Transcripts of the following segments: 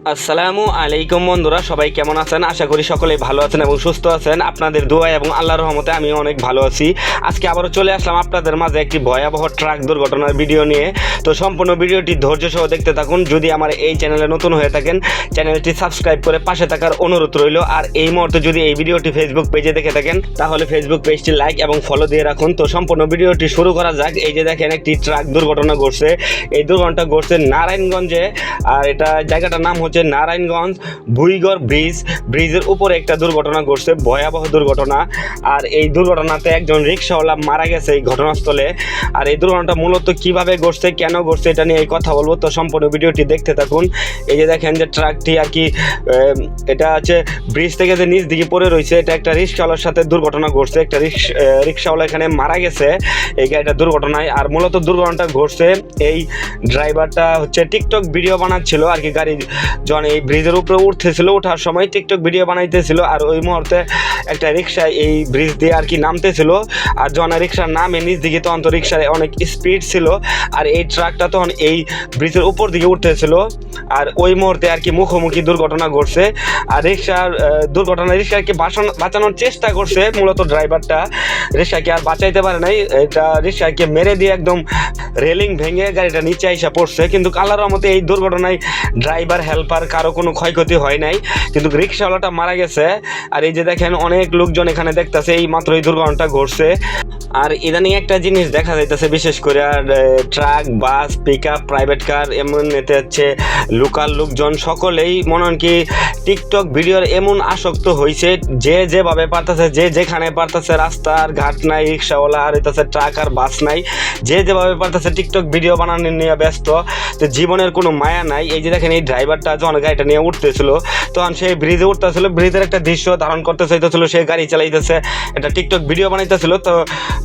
আসসালামু আলাইকুম বন্ধুরা, সবাই কেমন আছেন? আশা করি সকলেই ভালো আছেন এবং সুস্থ আছেন। আপনাদের দোয়া এবং আল্লাহর রহমতে আমি অনেক ভালো আছি। আজকে আবারও চলে আসলাম আপনাদের মাঝে একটি ভয়াবহ ট্রাক দুর্ঘটনার ভিডিও নিয়ে। তো সম্পূর্ণ ভিডিওটি ধৈর্য সহ দেখতে থাকুন। যদি আমার এই চ্যানেলে নতুন হয়ে থাকেন, চ্যানেলটি সাবস্ক্রাইব করে পাশে থাকার অনুরোধ রইল। আর এই মুহূর্তে যদি এই ভিডিওটি ফেসবুক পেজে দেখে থাকেন, তাহলে ফেসবুক পেজটি লাইক এবং ফলো দিয়ে রাখুন। তো সম্পূর্ণ ভিডিওটি শুরু করা যাক। এই যে দেখেন, একটি ট্রাক দুর্ঘটনা ঘটছে। এই দুর্ঘটনা ঘটছে নারায়ণগঞ্জে। আর এটা জায়গাটার নাম হচ্ছে নারায়ণগঞ্জ, ভুইগড় ব্রিজ। ব্রিজের উপরে একটা দুর্ঘটনা ঘটছে, ভয়াবহ দুর্ঘটনা। আর এই দুর্ঘটনাতে একজন রিক্সাওয়ালা মারা গেছে এই ঘটনাস্থলে। আর এই দুর্ঘটনাটা মূলত কীভাবে ঘটছে, কেন ঘটছে, এটা নিয়ে এই কথা বলব। তো সম্পূর্ণ ভিডিওটি দেখতে থাকুন। এই যে দেখেন যে ট্রাকটি আর কি এটা আছে ব্রিজ থেকে যে নিচ দিকে পড়ে রয়েছে, এটা একটা রিক্সাওয়ালার সাথে দুর্ঘটনা ঘটছে। একটা রিক্স রিক্সাওয়ালা এখানে মারা গেছে, এই গাড়িটা দুর্ঘটনায়। আর মূলত দুর্ঘটনাটা ঘটছে, এই ড্রাইভারটা হচ্ছে টিকটক ভিডিও বানাচ্ছিল আর কি গাড়ি যখন এই ব্রিজের উপরে উঠতেছিল ওঠার সময় টিকটক ভিডিও বানাইতেছিল আর ওই মুহূর্তে একটা রিক্সা এই ব্রিজ দিয়ে আর কি নামতেছিল। আর যখন রিক্সার নামে নিচ দিকে তখন তো রিক্সার অনেক স্পিড ছিল আর এই ট্রাকটা তখন এই ব্রিজের উপর দিকে উঠতেছিল। আর ওই মুহূর্তে আর কি মুখোমুখি দুর্ঘটনা ঘটছে। আর রিক্সার দুর্ঘটনা রিক্সাকে বাঁচানো- বাঁচানোর চেষ্টা করছে মূলত ড্রাইভারটা রিক্সাকে আর বাঁচাইতে পারে নাই, এটা রিক্সাকে মেরে দিয়ে একদম রেলিং ভেঙে গাড়িটা নিচে আইসা পড়ছে, কিন্তু কালার মতে এই দুর্ঘটনায় ড্রাইভার, হেল্পার কারও কোনো ক্ষয়ক্ষতি হয় নাই। কিন্তু রিক্সাওয়ালাটা মারা গেছে, আর এই যে দেখেন অনেক লোকজন এখানে দেখতেছে, এই মাত্র এই দুর্ঘটনাটা ঘটছে। আর ইদানিং একটা জিনিস দেখা যাইতেছে, বিশেষ করে আর truck, bus pick up private car এমন এতে হচ্ছে লোকাল লোকজন সকলেই মনে হন কি টিকটক ভিডিওর এমন আসক্ত হয়েছে যে যেভাবে পারতেছে, যে যেখানে পারতেছে রাস্তার ঘাট নাই, রিক্সাওয়ালা আর হইতেছে ট্রাক আর বাস নাই, যে যেভাবে পারতেছে টিকটক ভিডিও বানানো নিয়ে ব্যস্ত। তো জীবনের কোনো মায়া নাই। এই যে দেখেন, এই ড্রাইভারটা যখন গাড়িটা নিয়ে উঠতেছিল, তখন সেই ব্রিজে উঠতেছিল। ব্রিজের একটা দৃশ্য ধারণ করতে চাইতেছিল, সে গাড়ি চালাইতেছে। একটা টিকটক ভিডিও বানাইতেছিল। তো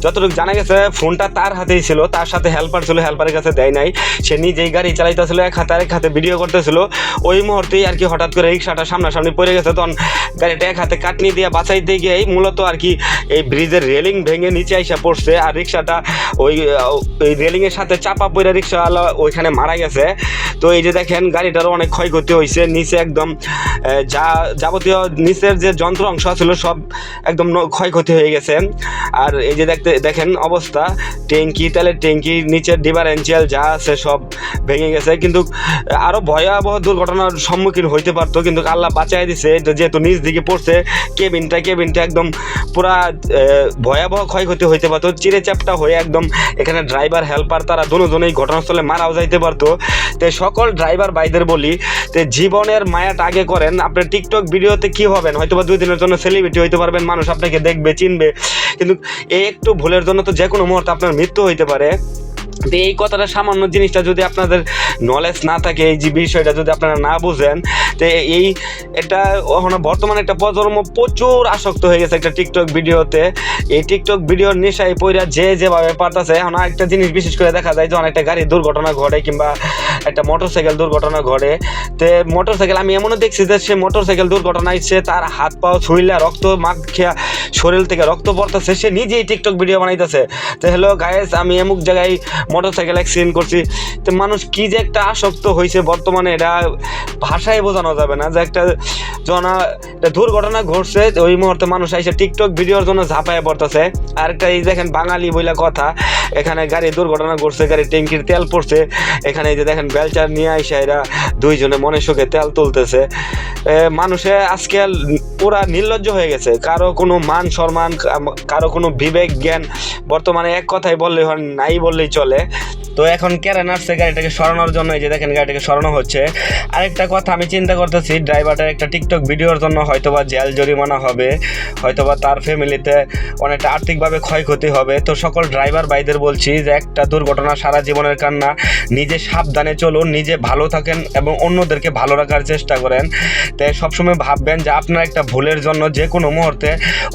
যতটুকু জানা গেছে ফোনটা তার হাতেই ছিল। তার সাথে হেল্পার ছিল হেল্পারের কাছে দেয় নাই। সে নিজেই গাড়ি চালাইতেছিল, এক হাতে আরেক হাতে ভিডিও করতেছিল। ওই মুহূর্তেই আর কি হঠাৎ করে রিক্সাটা সামনাসামনি পড়ে গেছে। তখন গাড়িটা এক হাতে কাটনি দিয়ে বাঁচাইতে গিয়েই মূলত আর কি এই ব্রিজের রেলিং ভেঙে নিচে আইসা পড়ছে। আর রিক্সাটা ওই ওই রেলিংয়ের সাথে চাপা পড়ে রিক্সাওয়ালা ওইখানে মারা গেছে। তো এই যে দেখেন, গাড়িটারও অনেক ক্ষয়ক্ষতি হয়েছে নিচে একদম যা, যাবতীয় নিচের যে যন্ত্র অংশ ছিল সব একদম ক্ষয়ক্ষতি হয়ে গেছে। আর এই যে দেখতে, দেখেন অবস্থা। ট্যাঙ্কি, তেলের ট্যাঙ্কি, নিচের ডিফারেন্সিয়াল যা আছে সব ভেঙে গেছে। কিন্তু আরও ভয়াবহ দুর্ঘটনার সম্মুখীন হইতে পারতো, কিন্তু আল্লাহ বাঁচাই দিছে। যেহেতু নিচ দিকে পড়ছে, কেবিনটা কেবিনটা একদম পুরা ভয়াবহ ক্ষয়ক্ষতি হইতে পারতো। চিরে চ্যাপটা হয়ে একদম এখানে ড্রাইভার হেল্পার তারা দুজনেই ঘটনাস্থলে মারাও যাইতে পারতো। তে সকল ড্রাইভার ভাইদের বলি, তে জীবনের মায়াটা আগে করেন। আপনি টিকটক ভিডিওতে কি হবেন হয়তো বা দুই দিনের জন্য সেলিব্রিটি হইতে পারবেন, মানুষ আপনাকে দেখবে, চিনবে। কিন্তু এই একটু ভুলের জন্য তো যে কোনো মুহূর্তে আপনার মৃত্যু হইতে পারে। তো এই কথাটা সামান্য জিনিসটা যদি আপনাদের নলেজ না থাকে, এই যে বিষয়টা যদি আপনারা না বুঝেন, তো এই এটা এখন বর্তমানে একটা প্রজন্ম প্রচুর আসক্ত হয়ে গেছে একটা টিকটক ভিডিওতে। এই টিকটক ভিডিওর নেশায় পইরা যে যেভাবে পারতেছে, এখন একটা জিনিস বিশেষ করে দেখা যায় যখন একটা গাড়ির দুর্ঘটনা ঘটে কিংবা একটা মোটরসাইকেল দুর্ঘটনা ঘটে। তো মোটরসাইকেল আমি এমনও দেখছি যে সে মোটরসাইকেল দুর্ঘটনায় সে তার হাত পাও ছুইলা, রক্ত মাখ খেয়া শরীর থেকে রক্ত পড়তেছে, সে নিজেই টিকটক ভিডিও বানাইতেছে। তো হ্যালো গায়েস আমি এমুক জায়গায় মোটরসাইকেল অ্যাক্সিডেন্ট করছি। তো মানুষ কী যে একটা আসক্ত হয়েছে বর্তমানে, এটা ভাষায় বোঝানো যাবে না। যে একটা দুর্ঘটনা ঘটছে, ওই মুহূর্তে মানুষ এসে টিকটক ভিডিওর জন্য ঝাঁপায় পড়তেছে। আর একটা এই দেখেন, বাঙালি বইলা কথা, এখানে গাড়ি দুর্ঘটনা ঘটছে, গাড়ি ট্যাঙ্কির তেল পড়ছে, এখানে এই যে দেখেন, বেলচার নিয়ে আইসা এরা দুইজনে মনে সুখে তেল তুলতেছে। মানুষে আজকে পুরা নির্লজ্জ হয়ে গেছে। কারও কোনো মান সম্মান, কারও কোনো বিবেক, জ্ঞান বর্তমানে এক কথাই বললে হয়, নাই বললেই চলে। তো এখন কেরান আসছে গাড়িটাকে সরানোর জন্য? এই যে দেখেন, গাড়িটাকে সরানো হচ্ছে। আরেকটা কথা আমি চিন্তা করতেছি, ড্রাইভারটার একটা টিকটক ভিডিওর জন্য হয়তোবা জেল জরিমানা হবে, হয়তোবা তার ফ্যামিলিতে অনেকটা আর্থিকভাবে ক্ষয়ক্ষতি হবে। তো সকল ড্রাইভার ভাইদের বলছি যে, একটা দুর্ঘটনা সারা জীবনের কান্না, নিজে সাবধানে চলুন, নিজে ভালো থাকেন এবং অন্যদেরকে ভালো রাখার চেষ্টা করেন। তাই সবসময় ভাববেন যে, আপনার একটা ভুলের জন্য যে কোনো মুহূর্তে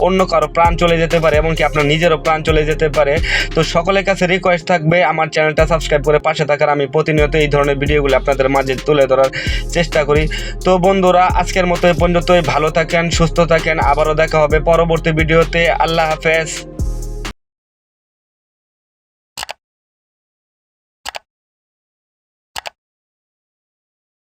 অন্য কারও প্রাণ চলে যেতে পারে এমনকি আপনার নিজেরও প্রাণ চলে যেতে পারে। তো সকলের কাছে রিকোয়েস্ট থাকবে, আমার চ্যানেলটা সাবস্ক্রাইব করে পাশে থাকার। আমি প্রতিনিয়ত এই ধরনের ভিডিওগুলো আপনাদের মাঝে তুলে ধরার চেষ্টা করি। তো বন্ধুরা, আজকের মতো পর্যন্তই ভালো থাকেন সুস্থ থাকেন আবারও দেখা হবে পরবর্তী ভিডিওতে। আল্লাহ হাফেজ।